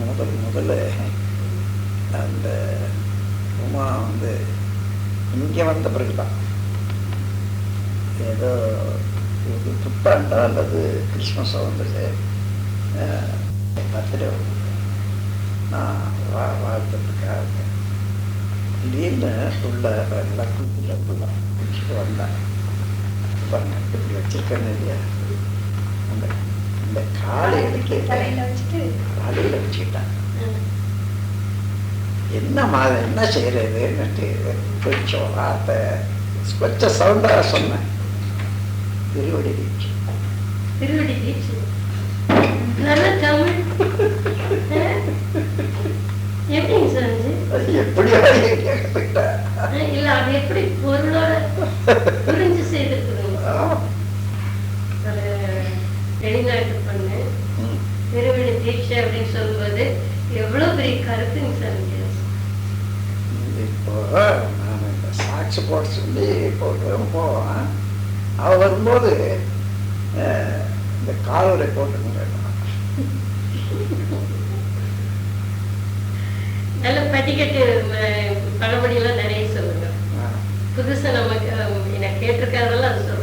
முதல் முதல்ல அந்த உமா வந்து இங்கே வந்த பிறகுதான். ஏதோ இது புத்தாண்டோ அல்லது கிறிஸ்மஸோ வந்துட்டு பர்த்டே நான் வா வாழ்த்துறதுக்காக திடீர்னு உள்ள எல்லாம் குளிச்சுட்டு உள்ள குளிச்சுட்டு வந்தேன் பாருங்க இப்படி வச்சிருக்கேன்னு இல்லையா? அந்த இந்த காலை எடுத்து வச்சுக்கிட்டேன் ம். என்ன மாதிரி என்ன செய்யறதுன்னுட்டு கொஞ்சம் வார்த்தை. கொஞ்சம் சவுண்டாக சொன்னேன் திருவடி தீட்சை திருவடி தீட்சை? எப்படிங்க சார் இல்ல அது எப்படி பொருளோட புரிஞ்சு செய்திருக்குதுங்க ஒரு வெளிநாட்டு பொண்ணு. ம். திருவடி தீட்சை அப்படின்னு சொல்லும்போது எவ்வளவு பெரிய கருத்துங்க சார் இப்போ நான் இந்த சாக்ஸ் போட சொல்லி போட்டுருவேன் போவேன். அவ வரும்போது இந்த காலுரை போட்டுங்க நல்ல பட்டிக்கட்டு பழமொழியெல்லாம் நிறைய சொல்லுங்க. புதுசா நமக்கு அஹ், எனக்கு கேட்டிருக்காதெல்லாம் அது சொல்லுங்க.